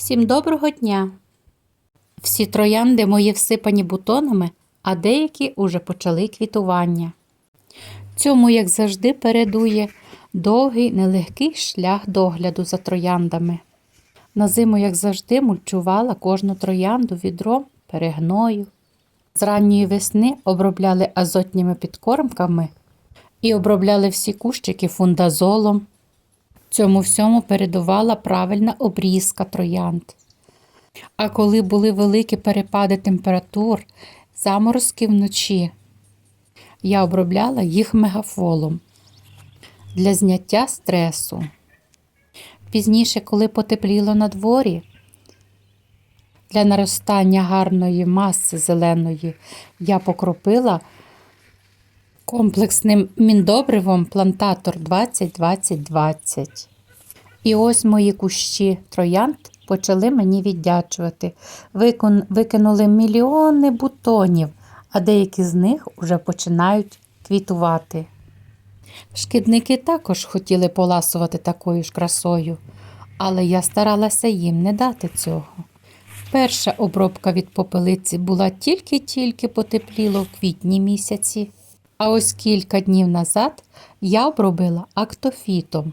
Всім доброго дня! Всі троянди мої всипані бутонами, а деякі уже почали квітування. Цьому, як завжди, передує довгий нелегкий шлях догляду за трояндами. На зиму, як завжди, мульчувала кожну троянду відром перегною. З ранньої весни обробляли азотніми підкормками і обробляли всі кущики фундазолом. Цьому всьому передувала правильна обрізка троянд. А коли були великі перепади температур, заморозки вночі, я обробляла їх мегафолом для зняття стресу. Пізніше, коли потепліло на дворі, для наростання гарної маси зеленої я покропила комплексним міндобривом плантатор 20-20-20. І ось мої кущі троянд почали мені віддячувати. Викон, викинули мільйони бутонів, а деякі з них вже починають квітувати. Шкідники також хотіли поласувати такою ж красою, але я старалася їм не дати цього. Перша обробка від попелиці була тільки-тільки потепліло в квітні місяці. А ось кілька днів назад я обробила актофітом,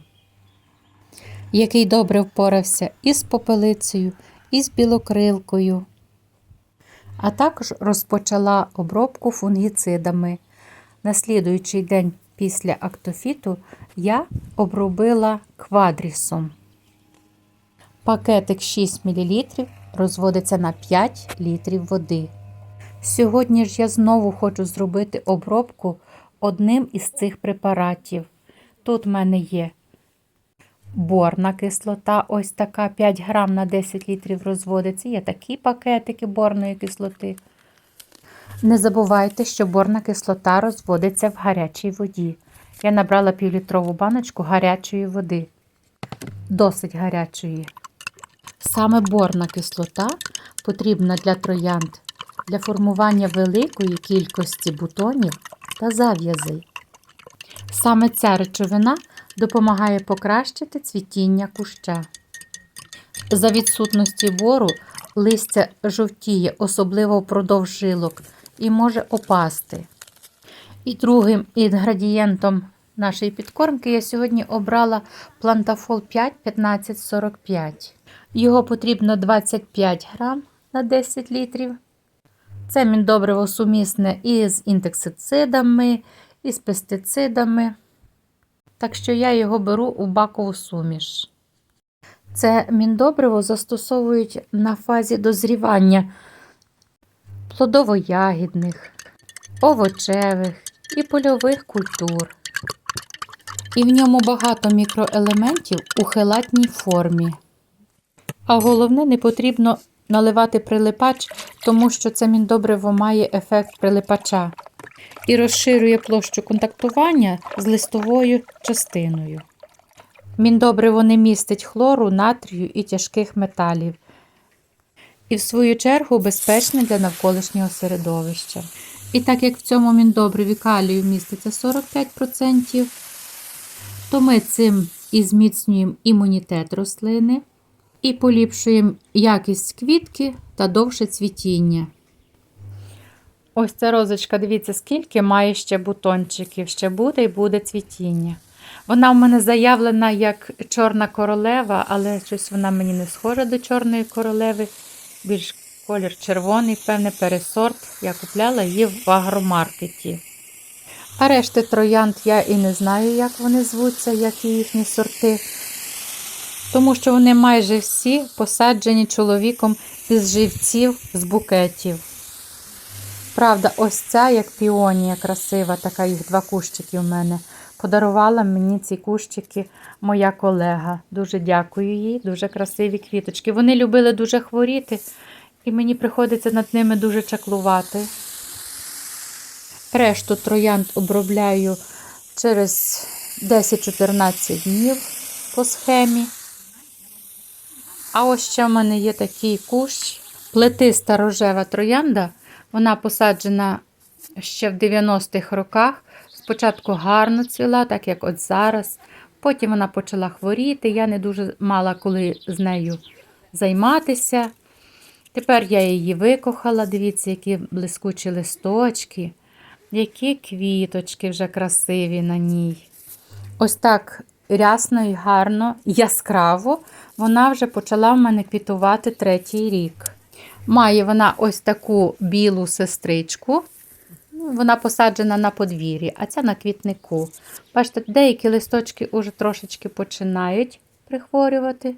який добре впорався і з попелицею, і з білокрилкою. А також розпочала обробку фунгіцидами. На слідуючий день після актофіту я обробила квадрісом. Пакетик 6 мл розводиться на 5 літрів води. Сьогодні ж я знову хочу зробити обробку одним із цих препаратів. Тут в мене є борна кислота, ось така 5 грам на 10 літрів розводиться. Є такі пакетики борної кислоти. Не забувайте, що борна кислота розводиться в гарячій воді. Я набрала півлітрову баночку гарячої води. Досить гарячої. Саме борна кислота потрібна для троянд для формування великої кількості бутонів та зав'язей. Саме ця речовина допомагає покращити цвітіння куща. За відсутності бору листя жовтіє, особливо впродовж жилок, і може опасти. І другим інгредієнтом нашої підкормки я сьогодні обрала плантафол 5 1545. Його потрібно 25 грам на 10 літрів. Це міндобриво сумісне і з інтексицидами, і з пестицидами. Так що я його беру у бакову суміш. Це міндобриво застосовують на фазі дозрівання плодово-ягідних, овочевих і польових культур. І в ньому багато мікроелементів у хелатній формі. А головне, не потрібно наливати прилипач, тому що це міндобриво має ефект прилипача і розширює площу контактування з листовою частиною. Міндобриво не містить хлору, натрію і тяжких металів. І, в свою чергу, безпечне для навколишнього середовища. І так як в цьому міндобриві калію міститься 45%, то ми цим і зміцнюємо імунітет рослини і поліпшуємо якість квітки та довше цвітіння. Ось ця розочка, дивіться, скільки має ще бутончиків, ще буде і буде цвітіння. Вона в мене заявлена як чорна королева, але щось вона мені не схожа до чорної королеви. Більш колір червоний, певне, пересорт. Я купляла її в агромаркеті. А решти троянд я і не знаю, як вони звуться, які їхні сорти. Тому що вони майже всі посаджені чоловіком із живців з букетів. Правда, ось ця, як піонія красива, така їх два кущики у мене. Подарувала мені ці кущики моя колега. Дуже дякую їй, дуже красиві квіточки. Вони любили дуже хворіти, і мені приходиться над ними дуже чаклувати. Решту троянд обробляю через 10-14 днів по схемі. А ось ще в мене є такий кущ, плетиста рожева троянда. Вона посаджена ще в 90-х роках. Спочатку гарно цвіла, так як от зараз. Потім вона почала хворіти. Я не дуже мала коли з нею займатися. Тепер я її викохала. Дивіться, які блискучі листочки, які квіточки вже красиві на ній. Ось так рясно і гарно, яскраво вона вже почала в мене квітувати третій рік. Має вона ось таку білу сестричку. Ну, Вона посаджена на подвір'ї, а ця на квітнику. Бачите, деякі листочки уже трошечки починають прихворювати,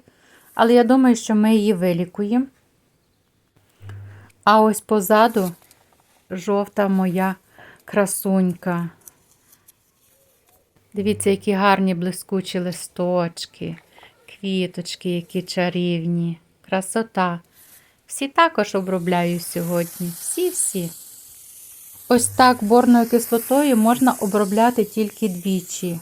але я думаю, що ми її вилікуємо. А ось позаду жовта моя красунька. Дивіться, які гарні блискучі листочки, квіточки, які чарівні, красота. Всі також обробляю сьогодні. Всі-всі. Ось так борною кислотою можна обробляти тільки двічі.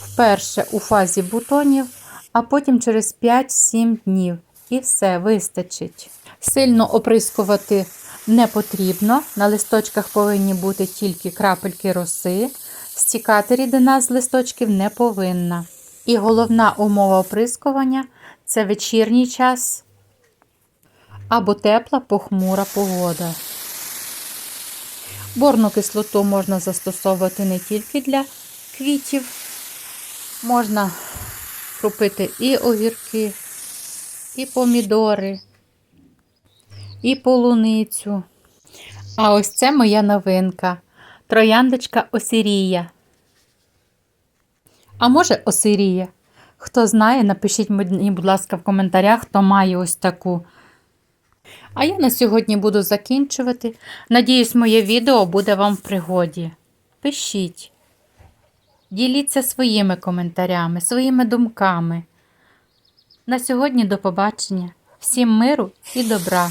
Вперше у фазі бутонів, а потім через 5-7 днів. І все, вистачить. Сильно оприскувати не потрібно. На листочках повинні бути тільки крапельки роси. Стікати рідина з листочків не повинна. І головна умова оприскування це вечірній час або тепла похмура погода. Борну кислоту можна застосовувати не тільки для квітів, можна кропити і огірки, і помідори, і полуницю. А ось це моя новинка трояндочка осирія. А може осирія? Хто знає, напишіть мені, будь ласка, в коментарях, хто має ось таку. А я на сьогодні буду закінчувати. Надіюсь, моє відео буде вам в пригоді. Пишіть, діліться своїми коментарями, своїми думками. На сьогодні до побачення. Всім миру і добра!